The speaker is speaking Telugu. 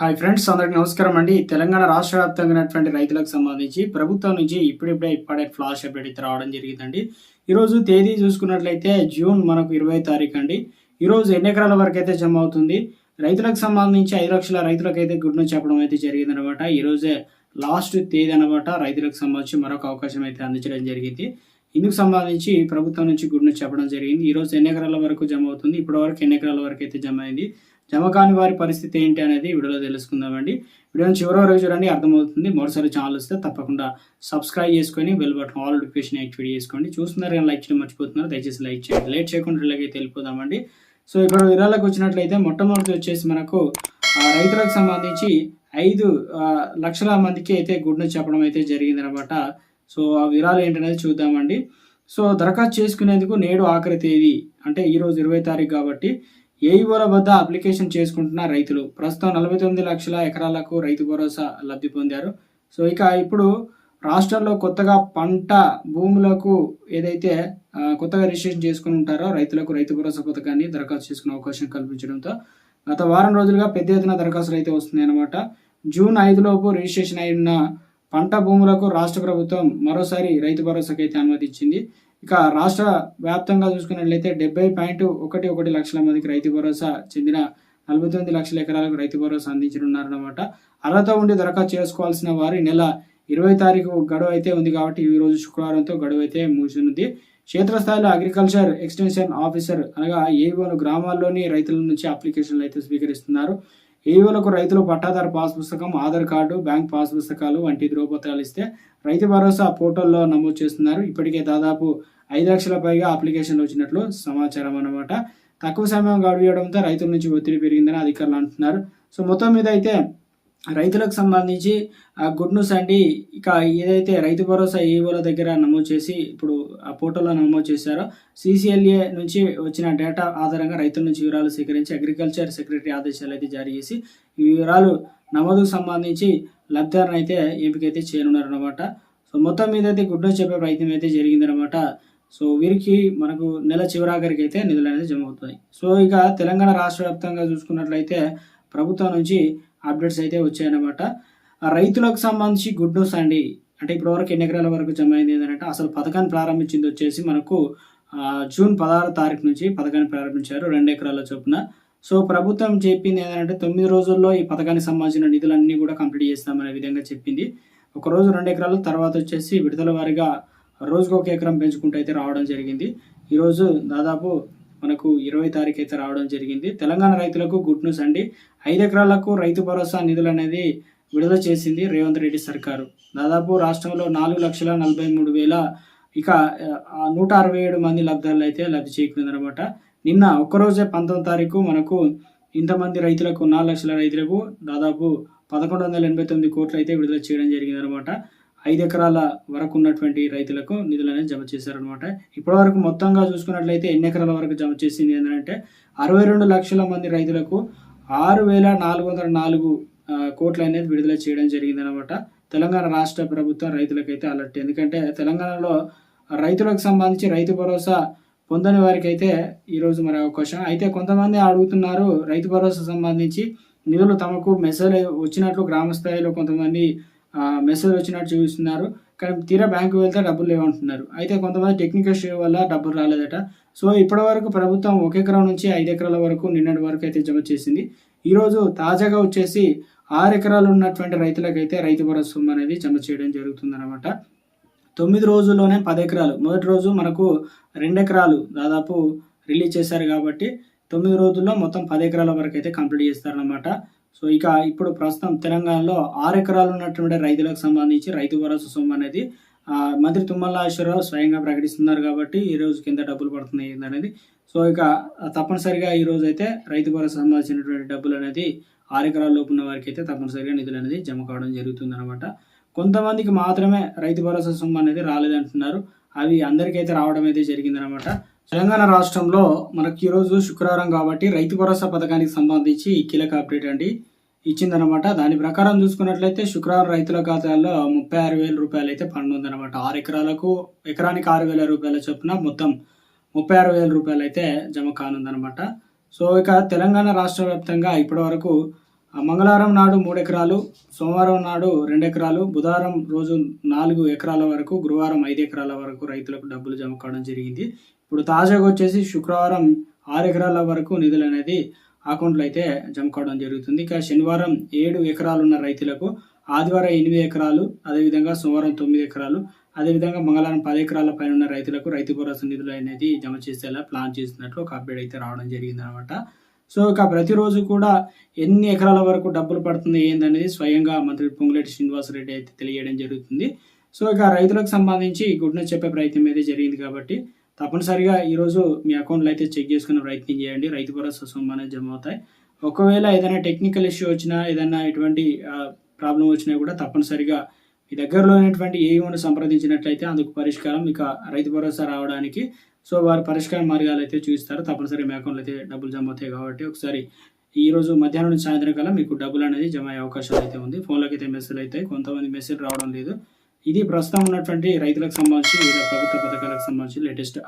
హాయ్ ఫ్రెండ్స్ అందరికి నమస్కారం అండి. తెలంగాణ రాష్ట్ర వ్యాప్తంగా ఉన్నటువంటి రైతులకు సంబంధించి ప్రభుత్వం నుంచి ఇప్పుడిప్పుడే ఇప్పుడే ఫ్లాష్ అప్డేట్ అయితే రావడం జరిగిందండి. ఈరోజు తేదీ చూసుకున్నట్లయితే జూన్ మనకు ఇరవై తారీఖు అండి. ఈరోజు ఎన్ని ఎకరాల వరకు అయితే జమ అవుతుంది? రైతులకు సంబంధించి ఐదు లక్షల రైతులకు అయితే గుడ్ను చెప్పడం అయితే జరిగింది అనమాట ఈరోజే లాస్ట్ తేదీ అనమాట రైతులకు సంబంధించి మరొక అవకాశం అయితే అందించడం జరిగింది. ఇందుకు సంబంధించి ప్రభుత్వం నుంచి గుడ్ను చెప్పడం జరిగింది. ఈరోజు ఎన్ని ఎకరాల వరకు జమ అవుతుంది? ఇప్పటి వరకు ఎన్ని ఎకరాల వరకు అయితే జమ అయింది? జమ కాని వారి పరిస్థితి ఏంటి అనేది వీడియోలో తెలుసుకుందామండి. వీడియోని చివరి వరకు చూడండి అర్థమవుతుంది. మరోసారి ఛానల్ వస్తే తప్పకుండా సబ్స్క్రైబ్ చేసుకొని bell button all notification activate చేసుకోండి. చూస్తున్నారు కానీ లైక్ చేయడం మర్చిపోతున్నారు దయచేసి లైక్ చేయండి. లేట్ చేయకుండా ఇలాగే తెలిపోదామండి సో ఇక్కడ వివరాలకు వచ్చినట్లయితే మొట్టమొదటి వచ్చేసి మనకు రైతులకు సంబంధించి ఐదు లక్షల మందికి అయితే గుడ్ను చెప్పడం అయితే జరిగిందనమాట సో ఆ వివరాలు ఏంటనేది చూద్దామండి. సో దరఖాస్తు చేసుకునేందుకు నేడు ఆఖరి తేదీ అంటే ఈరోజు ఇరవై తారీఖు కాబట్టి ఏఈఓల వద్ద అప్లికేషన్ చేసుకుంటున్న రైతులు. ప్రస్తుతం నలభై తొమ్మిది లక్షల ఎకరాలకు రైతు భరోసా లబ్ధి పొందారు. సో ఇక ఇప్పుడు రాష్ట్రంలో కొత్తగా పంట భూములకు ఏదైతే కొత్తగా రిజిస్ట్రేషన్ చేసుకుని ఉంటారో రైతులకు రైతు భరోసా పథకాన్ని దరఖాస్తు చేసుకునే అవకాశం కల్పించడంతో గత వారం రోజులుగా పెద్ద ఎత్తున దరఖాస్తులు అయితే వస్తున్నాయి అన్నమాట జూన్ ఐదులోపు రిజిస్ట్రేషన్ అయిన పంట భూములకు రాష్ట్ర ప్రభుత్వం మరోసారి రైతు భరోసాకి అయితే అనుమతించింది ఇక రాష్ట్ర వ్యాప్తంగా చూసుకున్నట్లయితే డెబ్బై పాయింట్ ఒకటి ఒకటి లక్షల మందికి రైతు భరోసా చెందిన నలభై తొమ్మిది లక్షల ఎకరాలకు రైతు భరోసా అందించనున్నారన్నమాట. అర్హత ఉండి దరఖాస్తు చేసుకోవాల్సిన వారు ఈ నెల ఇరవై తారీఖు గడువు అయితే ఉంది కాబట్టి ఈ రోజు శుక్రవారంతో గడువు అయితే ముగిసింది క్షేత్రస్థాయిలో అగ్రికల్చర్ ఎక్స్టెన్షన్ ఆఫీసర్ అనగా ఏవోను గ్రామాల్లోని రైతుల నుంచి అప్లికేషన్లు అయితే స్వీకరిస్తున్నారు. ఏవోలకు రైతులు పట్టాదారు పాస్ పుస్తకం ఆధార్ కార్డు బ్యాంక్ పాస్ పుస్తకాలు వంటి ధృవపత్రాలు ఇస్తే రైతు భరోసా పోర్టల్లో నమోదు చేస్తున్నారు. ఇప్పటికే దాదాపు ఐదు లక్షల పైగా అప్లికేషన్లు వచ్చినట్లు సమాచారం అన్నమాట. తక్కువ సమయం గడియడంతో రైతుల నుంచి ఒత్తిడి పెరిగిందని అధికారులు అంటున్నారు. సో మొత్తం మీద అయితే రైతులకు సంబంధించి ఆ గుడ్ న్యూస్ అండి. ఇక ఏదైతే రైతు భరోసా ఏవోల దగ్గర నమోదు చేసి ఇప్పుడు ఆ పోర్టల్లో నమోదు చేశారో సీసీఎల్ఏ నుంచి వచ్చిన డేటా ఆధారంగా రైతుల నుంచి వివరాలు సేకరించి అగ్రికల్చర్ సెక్రటరీ ఆదేశాలు అయితే జారీ చేసి ఈ వివరాలు నమోదుకు సంబంధించి లబ్ధిదారుని అయితే ఎంపికైతే చేయనున్నారన్నమాట. సో మొత్తం మీద అయితే గుడ్ న్యూస్ చెప్పే ప్రయత్నం అయితే జరిగిందనమాట సో వీరికి మనకు నెల చివరాఖరికి అయితే నిధులు అనేది జమ అవుతాయి సో ఇక తెలంగాణ రాష్ట్ర వ్యాప్తంగా చూసుకున్నట్లయితే ప్రభుత్వం నుంచి అప్డేట్స్ అయితే వచ్చాయన్నమాట. రైతులకు సంబంధించి గుడ్ న్యూస్ అండి. అంటే ఇప్పటివరకు ఎన్ని ఎకరాల వరకు జమ అయింది ఏంటంటే అసలు పథకాన్ని ప్రారంభించింది వచ్చేసి మనకు జూన్ పదహారు తారీఖు నుంచి పథకాన్ని ప్రారంభించారు రెండు ఎకరాల చొప్పున. సో ప్రభుత్వం చెప్పింది ఏంటంటే తొమ్మిది రోజుల్లో ఈ పథకానికి సంబంధించిన నిధులన్నీ కూడా కంప్లీట్ చేస్తామనే విధంగా చెప్పింది. ఒక రోజు రెండు ఎకరాలు తర్వాత వచ్చేసి విడుదల వారిగా రోజుకు ఒక ఎకరం పెంచుకుంటూ అయితే రావడం జరిగింది. ఈరోజు దాదాపు మనకు ఇరవై తారీఖు అయితే రావడం జరిగింది. తెలంగాణ రైతులకు గుడ్ న్యూస్ అండి. ఐదు ఎకరాలకు రైతు భరోసా నిధులు అనేది విడుదల చేసింది రేవంత్ రెడ్డి సర్కారు. దాదాపు రాష్ట్రంలో నాలుగు లక్షల నలభై మూడు వేల ఇక నూట అరవై ఏడు మంది లబ్ధాలు అయితే లబ్ధి చేకూరిందనమాట నిన్న ఒక్కరోజే పంతొమ్మిది తారీఖు మనకు ఇంతమంది రైతులకు నాలుగు లక్షల రైతులకు దాదాపు పదకొండు వందల ఎనభై తొమ్మిది కోట్లు అయితే విడుదల చేయడం జరిగిందనమాట ఐదు ఎకరాల వరకు ఉన్నటువంటి రైతులకు నిధులు అనేది జమ చేశారనమాట ఇప్పటివరకు మొత్తంగా చూసుకున్నట్లయితే ఎన్ని ఎకరాల వరకు జమ చేసింది ఏంటంటే అరవై రెండు లక్షల మంది రైతులకు ఆరు వేల నాలుగు వందల నాలుగు కోట్లు అనేది విడుదల చేయడం జరిగిందనమాట తెలంగాణ రాష్ట్ర ప్రభుత్వం రైతులకైతే అలర్ట్. ఎందుకంటే తెలంగాణలో రైతులకు సంబంధించి రైతు భరోసా పొందని వారికి అయితే ఈరోజు మరి అవకాశం. అయితే కొంతమంది అడుగుతున్నారు రైతు భరోసా సంబంధించి నిధులు తమకు మెసేజ్ వచ్చినట్లు గ్రామ స్థాయిలో కొంతమంది మెసేజ్ వచ్చినట్టు చూపిస్తున్నారు. కానీ తీరా బ్యాంకు వెళ్తే డబ్బులు లేవంటున్నారు. అయితే కొంతమంది టెక్నికల్ ఇష్యూ వల్ల డబ్బులు రాలేదట. సో ఇప్పటి వరకు ప్రభుత్వం ఒక ఎకరం నుంచి ఐదు ఎకరాల వరకు నిన్నటి వరకు అయితే జమ చేసింది. ఈరోజు తాజాగా వచ్చేసి ఆరు ఎకరాలు ఉన్నటువంటి రైతులకైతే రైతు భరోసా సొమ్ము అనేది జమ చేయడం జరుగుతుందన్నమాట. తొమ్మిది రోజుల్లోనే పది ఎకరాలు. మొదటి రోజు మనకు రెండు ఎకరాలు దాదాపు రిలీజ్ చేశారు కాబట్టి తొమ్మిది రోజుల్లో మొత్తం పది ఎకరాల వరకు అయితే కంప్లీట్ చేస్తారనమాట సో ఇక ఇప్పుడు ప్రస్తుతం తెలంగాణలో ఆరు ఎకరాలు ఉన్నటువంటి రైతులకు సంబంధించి రైతు భరోసా సొమ్ము అనేది మంత్రి తుమ్మలాశ్వరరావు స్వయంగా ప్రకటిస్తున్నారు కాబట్టి ఈ రోజు కింద డబ్బులు పడుతున్నాయి అనేది సో ఇక తప్పనిసరిగా ఈ రోజు అయితే రైతు భరోసా సంబంధించినటువంటి డబ్బులు అనేది ఆరు ఎకరాల లోపు ఉన్న వారికి అయితే తప్పనిసరిగా నిధులు అనేది జమ కావడం జరుగుతుంది అనమాట కొంతమందికి మాత్రమే రైతు భరోసా సొమ్ము అనేది రాలేదంటున్నారు. అవి అందరికైతే రావడం అయితే జరిగిందనమాట తెలంగాణ రాష్ట్రంలో మనకి ఈరోజు శుక్రవారం కాబట్టి రైతు భరోసా పథకానికి సంబంధించి కీలక అప్డేట్ అండి. ఇచ్చిందనమాట దాని ప్రకారం చూసుకున్నట్లయితే శుక్రవారం రైతుల ఖాతాల్లో ముప్పై ఆరు వేల రూపాయలు అయితే పండుందనమాట ఆరు ఎకరాలకు ఎకరానికి ఆరు వేల రూపాయల చొప్పున మొత్తం ముప్పై ఆరు వేల రూపాయలు అయితే జమ కానుందనమాట సో ఇక తెలంగాణ రాష్ట్ర వ్యాప్తంగా ఇప్పటి వరకు మంగళవారం నాడు మూడు ఎకరాలు సోమవారం నాడు రెండు ఎకరాలు బుధవారం రోజు నాలుగు ఎకరాల వరకు గురువారం ఐదు ఎకరాల వరకు రైతులకు డబ్బులు జమ కావడం జరిగింది. ఇప్పుడు తాజాగా వచ్చేసి శుక్రవారం ఆరు ఎకరాల వరకు నిధులు అనేది అకౌంట్లో అయితే జమ కావడం జరుగుతుంది. ఇక శనివారం ఏడు ఎకరాలు ఉన్న రైతులకు ఆదివారం ఎనిమిది ఎకరాలు అదేవిధంగా సోమవారం తొమ్మిది ఎకరాలు అదేవిధంగా మంగళవారం పది ఎకరాల పైన ఉన్న రైతులకు రైతు భరోసా నిధులు అనేది జమ చేసేలా ప్లాన్ చేసినట్లు ఒక అప్డేట్ అయితే రావడం జరిగింది అనమాట సో ఇక ప్రతిరోజు కూడా ఎన్ని ఎకరాల వరకు డబ్బులు పడుతుంది ఏందనేది స్వయంగా మంత్రి పొంగులేటి శ్రీనివాసరెడ్డి అయితే తెలియడం జరుగుతుంది. సో ఇక రైతులకు సంబంధించి గుడ్ చెప్పే ప్రయత్నం అయితే జరిగింది కాబట్టి తప్పనిసరిగా ఈరోజు మీ అకౌంట్లో అయితే చెక్ చేసుకునే ప్రయత్నం చేయండి. రైతు భరోసా సొమ్ము జమ అవుతాయి. ఒకవేళ ఏదైనా టెక్నికల్ ఇష్యూ వచ్చినా ఏదైనా ఎటువంటి ప్రాబ్లం వచ్చినా కూడా తప్పనిసరిగా మీ దగ్గరలో ఉన్నటువంటి ఏఈఓను సంప్రదించినట్లయితే అందుకు పరిష్కారం ఇక రైతు భరోసా రావడానికి. సో వారు పరిష్కార మార్గాలు అయితే చూపిస్తారు. తప్పనిసరిగా మీ అకౌంట్లో అయితే డబ్బులు జమ అవుతాయి కాబట్టి ఒకసారి ఈ రోజు మధ్యాహ్నం నుంచి సాయంత్రం కల్లా మీకు డబ్బులు అనేది జమ అయ్యే అవకాశాలు అయితే ఉంది. ఫోన్లోకి అయితే మెసేజ్ అవుతాయి. కొంతమంది మెసేజ్ రావడం లేదు. ఇది ప్రస్తుతం ఉన్నటువంటి రైతులకు సంబంధించి వివిధ ప్రభుత్వ పథకాలకు సంబంధించి లేటెస్ట్